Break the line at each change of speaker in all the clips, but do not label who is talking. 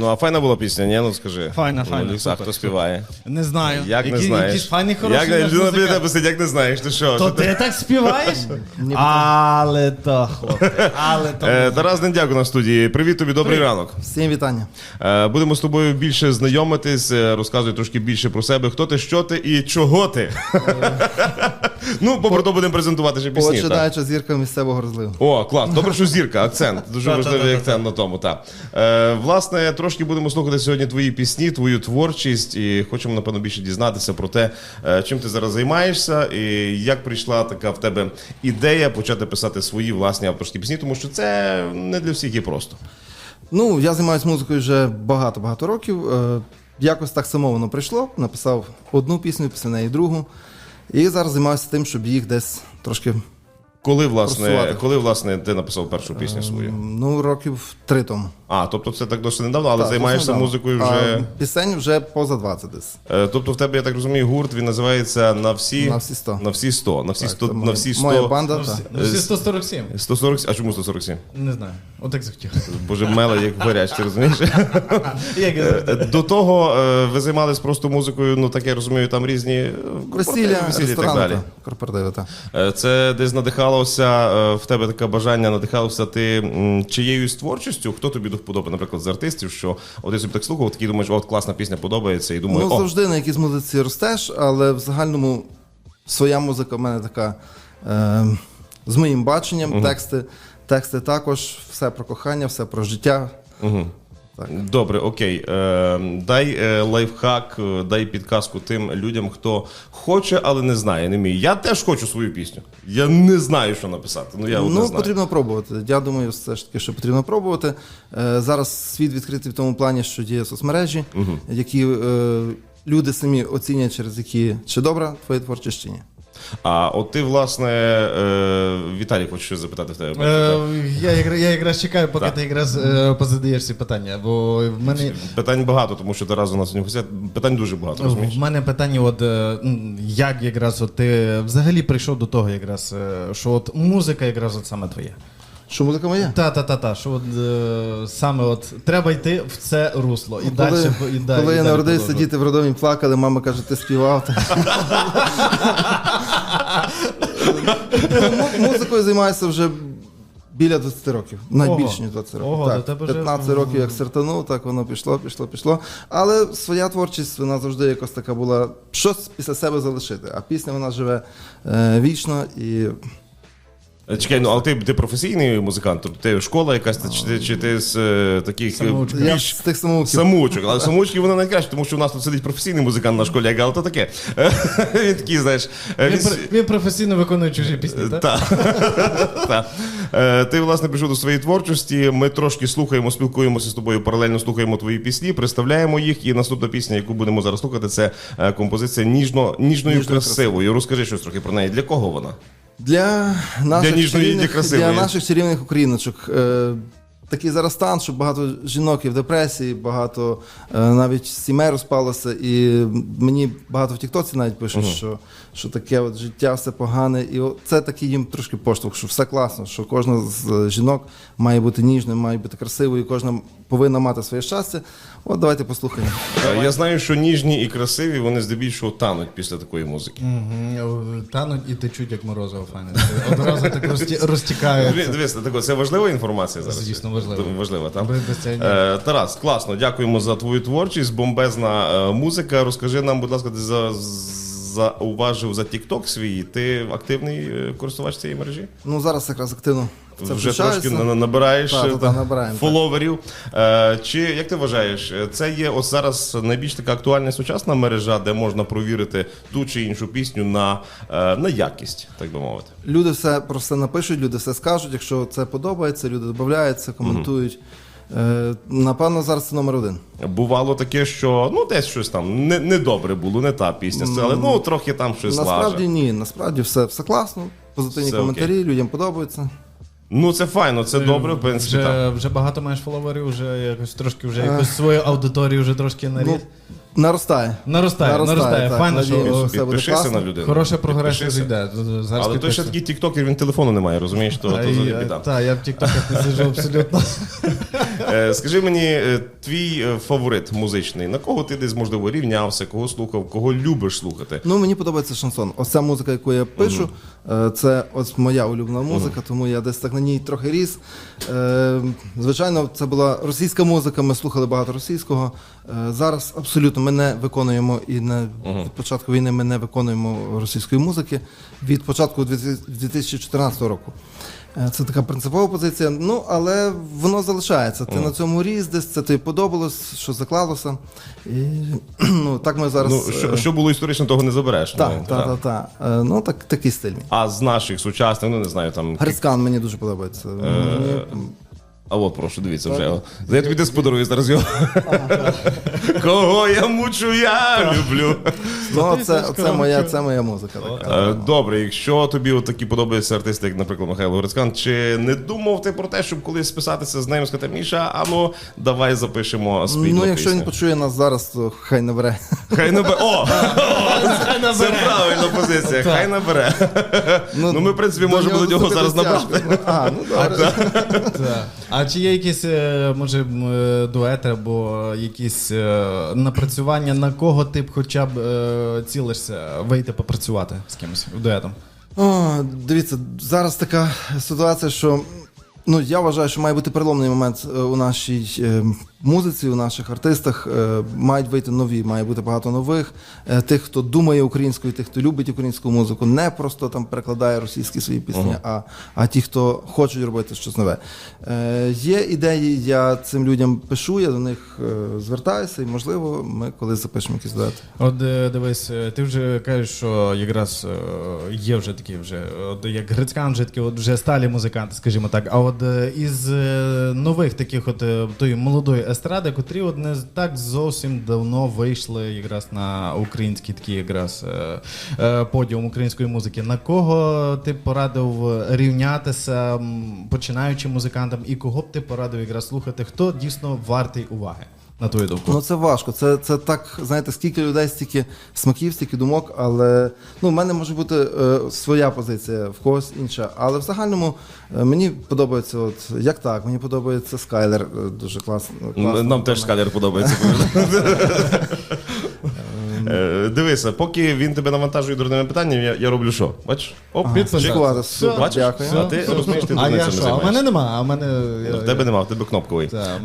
Ну, а файна була пісня, ні? Ну скажи.
Файна,
Ну,
файна,
Лікс,
супер,
хто
супер.
співає?
Не знаю.
Як не
Які-
знаєш?
Якийсь файний хороший
Як не людина
музикант.
біля тебе як не знаєш, ти що?
То
Що ти?
ти так співаєш? Але то, хлопці, але то.
Е, Тарас Дендяк у нас в студії. Привіт тобі, добрий ранок.
Всім вітання.
Е, Будемо з тобою більше знайомитись, е, розказуй трошки більше про себе, хто ти, що ти і чого ти. Ну, попри то будемо презентувати ще пісні. так.
Починаючи зірка місцевого розливу.
О, клас, добре, що зірка, акцент. Дуже важливий акцент на тому. Так. Е, власне, трошки будемо слухати сьогодні твої пісні, твою творчість, і хочемо, напевно, більше дізнатися про те, е, чим ти зараз займаєшся, і як прийшла така в тебе ідея почати писати свої власні авторські пісні, тому що це не для всіх є просто.
Ну, я займаюся музикою вже багато-багато років. Е, Якось так само воно прийшло. Написав одну пісню, після неї другу. І зараз займаюся тим, щоб їх десь трошки,
Коли, власне,
Просувати.
коли, власне, ти написав першу пісню свою?
ну, років три тому.
А, тобто це так досить недавно, але
Так,
займаєшся музикою вже.
А пісень вже поза 20 десь.
Е, Тобто в тебе, я так розумію, гурт він називається на всі
На всі 100.
На всі 100. На всі
Так,
100.
це
на всі 100.
Моя банда, так.
Ну, всі 147.
147. а чому 147?
Не знаю. Отак захотів.
Боже, меле, як горять, ти розумієш?
Як я завжди.
Е, До того е, ви займались просто музикою, ну так я розумію, там різні
Весілля,
весілля і так
ресторани,
далі.
та, корпоративи, так.
Е, Це десь надихалося е, в тебе таке бажання, надихався ти м, чиєюсь творчістю? Хто тобі до вподоби, наприклад, з артистів, що от я собі так слухав, такий думаєш, от класна пісня подобається, і думаю,
Ну,
о,
завжди на якійсь музиці ростеш, але в загальному своя музика в мене така е, з моїм баченням, тексти, тексти також, все про кохання, все про життя.
Добре, окей. Е, дай е, лайфхак, е, дай підказку тим людям, хто хоче, але не знає, не вміє. Я теж хочу свою пісню. Я не знаю, що написати. Ну я от не
ну,
знаю.
потрібно пробувати. Я думаю, все ж таки, що потрібно пробувати. Е, зараз світ відкритий в тому плані, що є соцмережі, які е, люди самі оцінять, через які чи добра твоя творчість чи ні.
А от ти, власне, е, Віталій, хочу щось запитати в тебе.
Е, Я якраз- я якраз чекаю, поки
Так.
ти якраз е, позадаєш ці питання, бо в мене.
Питань багато, тому що Тарас у нас гостя. Питань дуже багато, розумієш?
В мене питання, от е, м, як якраз от ти взагалі прийшов до того, якраз, е, що от музика якраз от саме твоя.
Що музика моя?
Та, та, та, та, що от е, саме от треба йти в це русло. І далі,
коли
і далі,
коли
і
я
далі
народився,
продовжувати.
діти в роддомі плакали, мама каже, ти співав. Музикою займаюся вже біля 20 років. Навіть
Ого.
більше, ніж 20 років.
Ого, до
так,
тебе вже-
15 років як стартанув, так воно пішло, пішло, пішло. Але своя творчість, вона завжди якось така була, щось після себе залишити. А пісня вона живе е, вічно і
Чекай, ну але ти, ти професійний музикант, тобто ти школа якась, чи ти, чи ти з е, таких е,
я з тих самоуків.
самоучок. Але самоучки вони найкраще, тому що у нас тут сидить професійний музикант на школі, але то таке. Він такий, знаєш. е,
Він,
він
він професійно виконує чужі пісні, так?
Е, Ти, власне, прийшов до своєї творчості. Ми трошки слухаємо, спілкуємося з тобою, паралельно слухаємо твої пісні, представляємо їх. І наступна пісня, яку будемо зараз слухати, це е, композиція ніжно, ніжною
Ніжно
красивою. Розкажи щось трохи про неї. Для кого вона?
Для наших,
для
чарівних, для наших чарівних україночок. Е, такий зараз стан, що багато жінок є в депресії, багато е, навіть сімей розпалося. І мені багато в Тіктоці навіть пишуть, що, що таке от життя все погане. І це такий їм трошки поштовх, що все класно, що кожна з жінок має бути ніжною, має бути красивою, кожна повинна мати своє щастя. От давайте послухаємо.
Е, Я знаю, що ніжні і красиві вони здебільшого тануть після такої музики.
Мгм. Тануть і течуть, як морозиво, файне. Одразу так розті... розтікають.
Дивись, тако, це важлива інформація зараз.
Звісно, важлива.
Важлива, так?
Без- без цього ні.
Е, Тарас, класно, дякуємо за твою творчість, бомбезна е, музика. Розкажи нам, будь ласка, ти за, зауважив за TikTok свій. Ти активний е, користувач цієї мережі?
Ну зараз якраз активно це
Вже трошки на- набираєш е, та, фоловерів. Е, Чи як ти вважаєш, це є ось зараз найбільш така актуальна сучасна мережа, де можна провірити ту чи іншу пісню на, е, на якість, так би мовити?
Люди все про все напишуть, люди все скажуть. Якщо це подобається, люди додаються, коментують. Е, напевно, зараз це номер один.
Бувало таке, що ну десь щось там не, недобре було, не та пісня, але ну трохи там щось
Насправді
лаже.
ні, насправді все, все класно, позитивні
Все
коментарі, людям подобається.
Ну це файно, це добре, в принципі. так.
Вже, вже багато маєш фоловерів, вже якось трошки вже якось свою аудиторію вже трошки наріс.
Ну, наростає.
наростає, наростає.
так.
Файно, що
все буде
Підпишися
класно.
на людину.
хороша прогресія
Підпишися.
зайде. Зараз
Але той ще такий тіктокер, він телефону не має, розумієш, то, то
Та,
за
і,
біда.
та, я в тіктоках не сиджу абсолютно.
Е, Скажи мені, е, твій е, фаворит музичний, на кого ти десь можливо рівнявся, кого слухав, кого любиш слухати?
Ну, мені подобається шансон. Ось ця музика, яку я пишу, е, це ось моя улюблена музика, тому я десь так на ній трохи ріс. Е, Звичайно, це була російська музика, ми слухали багато російського. Е, Зараз абсолютно ми не виконуємо і не від початку війни ми не виконуємо російської музики від початку 2014 року. Е, Це така принципова позиція. Ну, але воно залишається. Ти на цьому ріс це тобі подобалось, що заклалося. І, ну, так ми зараз.
Ну, що,
е,
що було історично, того не забереш.
так,
Ну,
так, так. Е, Ну, так, такий стиль. мій.
А з наших сучасних, ну не знаю, там.
Грицькан мені дуже подобається. Мені-
А от прошу, дивіться вже. Я тобі десь подарую зараз його. Кого я мучу, я люблю.
Ну, це, це, моя, це моя музика. Така.
Е, Добре, якщо тобі от такі подобаються артисти, як, наприклад, Михайло Грицькан, чи не думав ти про те, щоб колись списатися з ним і сказати, Міша, а ну давай запишемо спільну
Ну, якщо він почує нас зараз, то хай не бере.
Хай набере. О! Це правильна позиція. Хай набере. Ну, ми, в принципі, можемо до нього зараз набрати.
А, ну добре.
А чи є якісь, е, може, е, дуети або якісь напрацювання, на кого ти б хоча б цілишся вийти попрацювати з кимось дуетом?
О, дивіться, зараз така ситуація, що ну, я вважаю, що має бути переломний момент е, у нашій е, музиці, у наших артистах. Е, мають вийти нові, має бути багато нових. Е, тих, хто думає українською, тих, хто любить українську музику, не просто там перекладає російські свої пісні, а, а ті, хто хочуть робити щось нове. Е, є ідеї, я цим людям пишу, я до них е, звертаюся, і можливо, ми колись запишемо якийсь дует.
От дивись, ти вже кажеш, що якраз є вже такі вже, от як Грицькан, вже такі от вже сталі музиканти, скажімо так. А от із нових таких от тої молодої естради, котрі от не так зовсім давно вийшли якраз на український такий якраз е, е, подіум української музики. На кого ти порадив рівнятися починаючим музикантам, і кого б ти порадив якраз слухати, хто дійсно вартий уваги? На твою думку?
Ну це важко. Це, це так, знаєте, скільки людей, стільки смаків, стільки думок, але ну, в мене може бути е, своя позиція, в когось інша. Але в загальному е, мені подобається, от як так, мені подобається Скайлер е, дуже класно. класно.
Нам теж скалер подобається. Е, Дивися, поки він тебе навантажує дурними питаннями, я, я роблю що? Бачиш? Оп,
Підписати.
Шоколада, супер,
Бачиш?
дякую.
А ти розумієш, ти
а
дурницями
я що? А в
займаєшся.
мене нема, а в мене.
В тебе нема, в тебе кнопковий.
Та,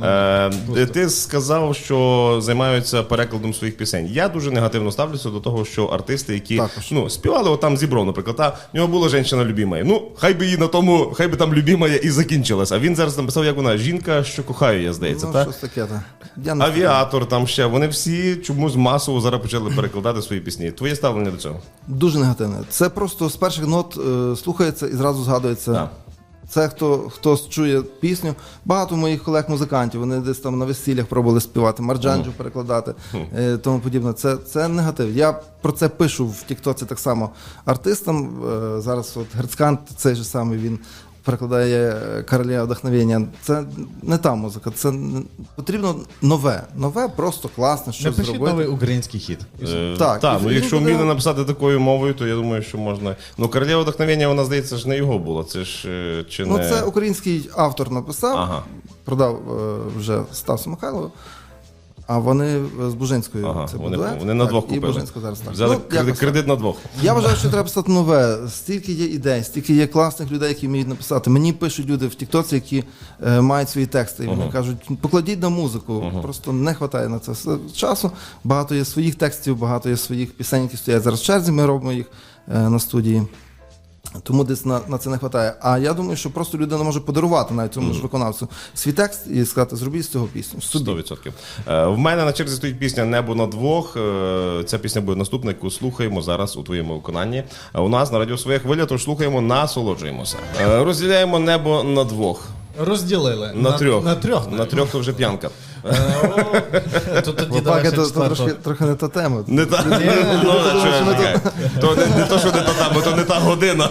в
Е, ти сказав, що займаються перекладом своїх пісень. Я дуже негативно ставлюся до того, що артисти, які
Також.
ну, співали отам зібров, наприклад, та в нього була жінка любимая. Ну, хай би її на тому, хай би там любимая і закінчилась. А він зараз написав, як вона жінка, що кохаю, я здається.
Ну,
та?
щось таке, так. Я не
Авіатор там ще. Вони всі чомусь масово зараз почали перекладати свої пісні. Твоє ставлення до цього?
Дуже негативне. Це просто з перших нот е, слухається і зразу згадується.
Так.
Це хто хто чує пісню. Багато моїх колег-музикантів, вони десь там на весіллях пробували співати, марджанджу перекладати, е, тому подібне. Це, це негатив. Я про це пишу в Тіктоці так само артистам. Е, зараз от Герцкант, цей же самий він. Перекладає короля вдохновення. Це не та музика, це потрібно нове. Нове, просто класне, щось
Напишіть
зробити.
новий український хіт.
Е,
Так,
та, ну якщо
буде-
вміли написати такою мовою, то я думаю, що можна. Ну, королева вдохновення, вона здається, ж не його було. Це ж е, чи
Ну,
не.
це український автор написав,
Ага.
продав е, вже Стасу Михайлову, а вони е, з Бужинською.
Ага,
це
вони,
був
вони на двох
І
купили.
Бужинську зараз так.
Взяли
Ну,
кредит, кредит на двох.
Я вважаю, що треба писати нове. Стільки є ідей, стільки є класних людей, які вміють написати. Мені пишуть люди в Тіктоці, які е, мають свої тексти. І вони кажуть, покладіть на музику. Просто не вистачає на це все часу. Багато є своїх текстів, багато є своїх пісень, які стоять зараз в черзі. Ми робимо їх е, на студії. Тому десь на, на це не вистачає. А я думаю, що просто людина може подарувати навіть цьому ж виконавцю свій текст і сказати, зробіть з цього пісню. Собі.
100%. Е, в мене на черзі стоїть пісня Небо на двох. Е, ця пісня буде наступна, яку слухаємо зараз у твоєму виконанні. Е, у нас на радіо своя хвиля, тож слухаємо, насолоджуємося. Е, розділяємо небо на двох.
Розділили
На, трьох.
На трьох.
На трьох то вже п'янка.
То тоді давай
трохи не та тема.
Не та ну, чекай, чекай. то не, не то, що не та тема, то не та година.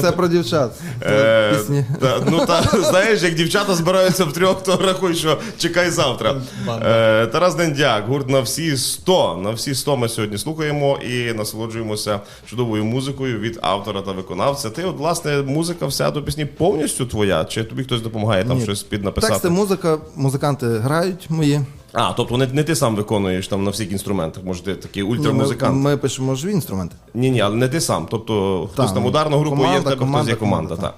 Це
про дівчат.
Е,
Це Пісні.
та, ну та знаєш, як дівчата збираються в трьох, то рахуй, що чекай завтра. Е, Тарас Дендяк, гурт на всі 100. На всі 100 ми сьогодні слухаємо і насолоджуємося чудовою музикою від автора та виконавця. Ти, от, власне, музика вся до пісні повністю твоя? Чи тобі хтось допомагає там
Ні.
щось піднаписати?
Тексти, музика, музиканти грають мої.
А, тобто не, не ти сам виконуєш там на всіх інструментах, може ти такий
Ні, Ми,
ультрамузикант.
ми пишемо живі інструменти.
Ні, ні, але не ти сам. Тобто хтось
Так,
там ударну групу є, в
команда,
хтось є команда.
команда,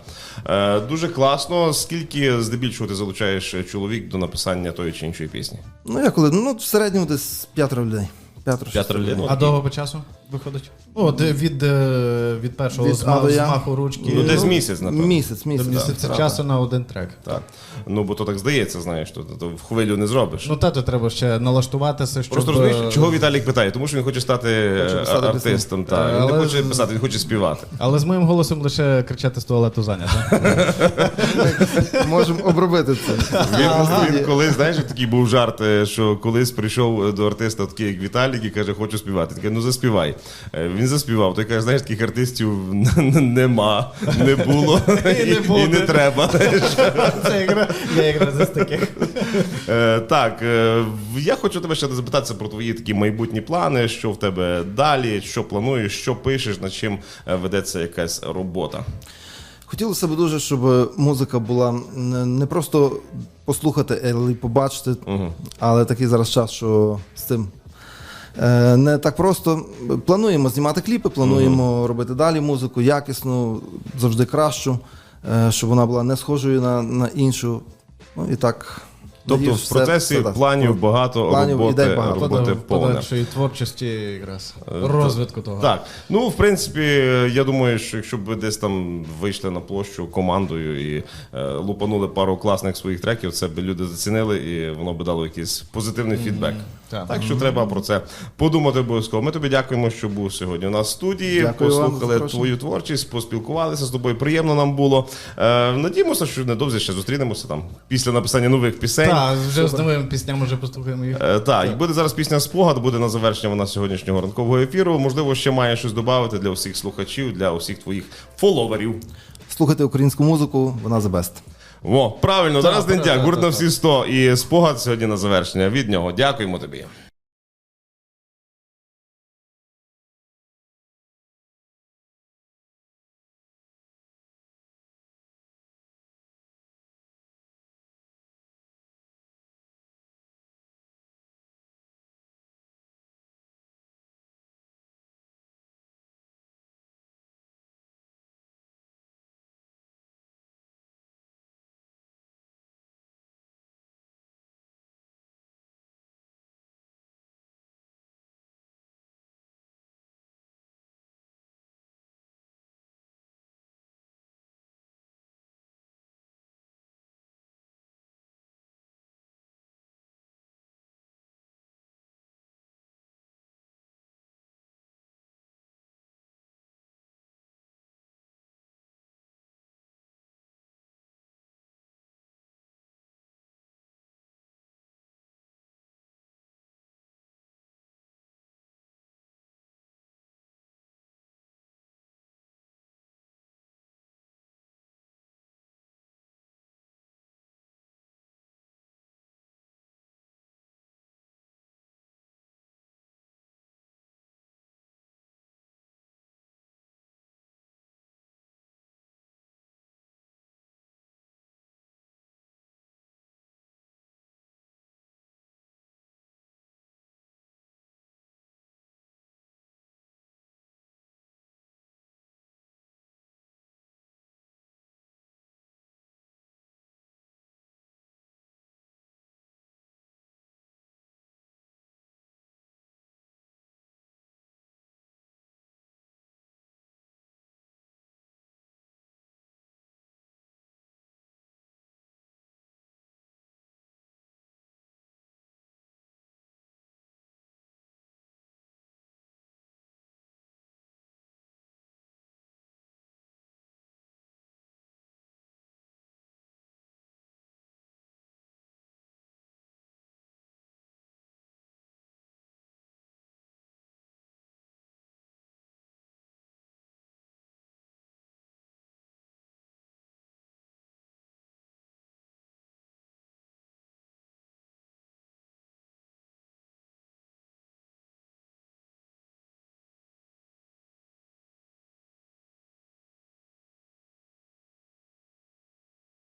та. Е, дуже класно. Скільки здебільшого ти залучаєш чоловік до написання тої чи іншої пісні?
Ну, я коли, ну, в середньому десь п'ятеро людей. П'ятеро,
П'ятеро людей. Ну,
А довго по часу виходить? О, де від, е, від першого
Від
зма- змаху ручки
Ну, десь місяць, напевно.
Місяць,
до
місяць.
місяця часу на один трек.
Так. Ну, бо то так здається, знаєш, то, то в хвилю не зробиш.
Ну, тато треба ще налаштуватися, щоб...
Просто
е,
розумієш, чого Віталік питає? Тому що він хоче стати
Хоче
е,
писати
артистом. Та. Він
Але
не хоче писати, він хоче співати.
Але з моїм голосом лише кричати з туалету зайнято.
Можемо обробити це.
Він, він колись, знаєш, такий був жарт, е, що колись прийшов до артиста, такий як Віталік, і каже, хочу співати. Такий, ну заспівай. Е, Він заспівав. Той каже, знаєш, таких артистів нема, не було
І не
і не треба.
Це ігра, я якраз із таких.
Е, Так, е, я хочу тебе ще запитатися про твої такі майбутні плани, що в тебе далі, що плануєш, що пишеш, над чим ведеться якась робота.
Хотілося б дуже, щоб музика була не просто послухати, але й побачити. Але такий зараз час, що з цим не так просто. Плануємо знімати кліпи, плануємо робити далі музику, якісну, завжди кращу, е, щоб вона була не схожою на, на іншу. Ну і так.
Тобто в процесі
все
планів багато
Планів,
роботи,
ідей багато.
роботи повне.
Подальшої творчості якраз. Розвитку того.
Так, ну в принципі, я думаю, що якщо б ви десь там вийшли на площу командою і е, лупанули пару класних своїх треків, це б люди зацінили і воно б дало якийсь позитивний фідбек.
так.
Так що треба про це подумати обов'язково. Ми тобі дякуємо, що був сьогодні у нас в студії.
Дякую
послухали
запрошення.
твою творчість, поспілкувалися з тобою. Приємно нам було. Е, надіємося, що недовзі ще зустрінемося там після написання нових пісень.
Так, вже з новими піснями вже послухаємо їх.
Е, так, і буде зараз пісня спогад, буде на завершення вона сьогоднішнього ранкового ефіру. Можливо, ще має щось додати для усіх слухачів, для усіх твоїх фоловерів.
Слухайте українську музику, вона the best.
Во, правильно, зараз день
дяк,
гурт на всі 100 і спогад сьогодні на завершення від нього. Дякуємо тобі.